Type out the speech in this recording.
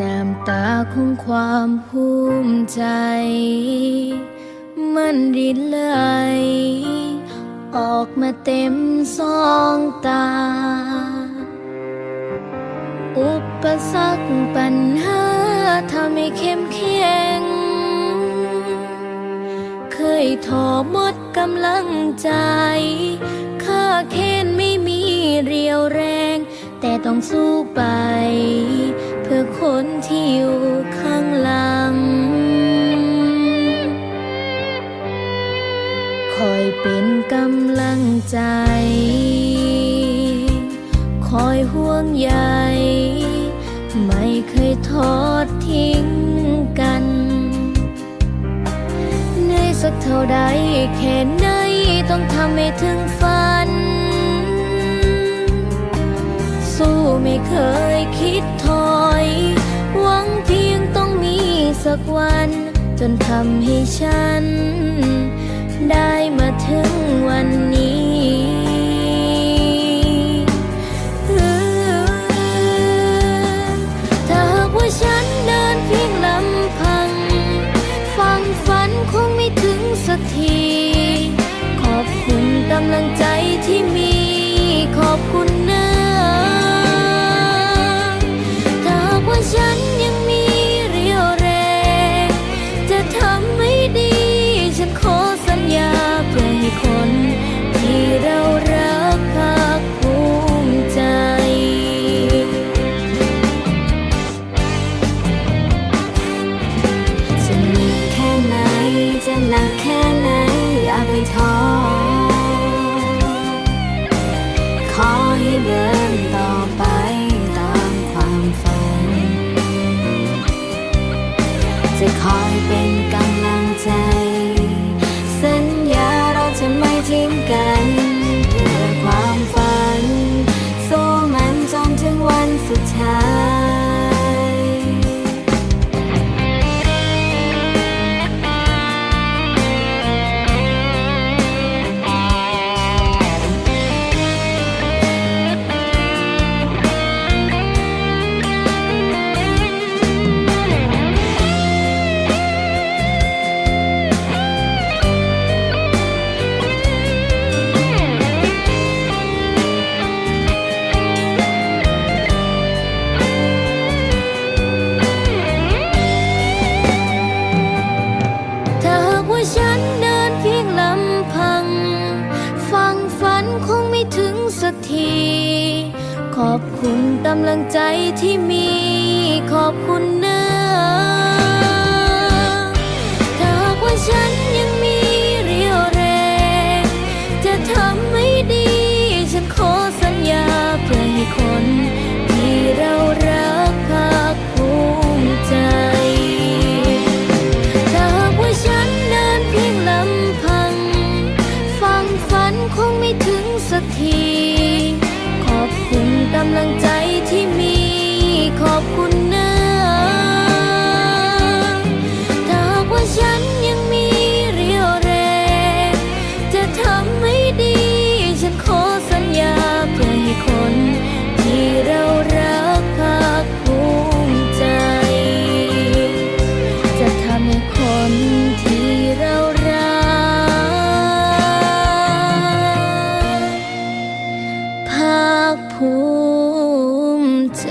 น้ำตาของความภูมิใจ มันรินไหลออกมาเต็มสองตา อุปสรรคปัญหาทำให้เข้มแข็ง เคยท้อหมดกำลังใจข้าเค้นไม่มีเรียวแรง แต่ต้องสู้ไป พื่อคนที่อยู่ข้างหลัง คอยเป็นกำลังใจ คอยห่วงใย ไม่เคยทอดทิ้งกันเหนื่อยสักเท่าใดแค่ไหนต้องทำให้ถึงฝัน สู้ไม่เคยคิดถอ สักวัน จนทำให้ฉัน ได้มาถึงวันนี้ถ้าหากว่าฉันเดินเพียงลำ ขอบคุณกำลังใจที่มี ขอบคุณนะ ภูมิใจ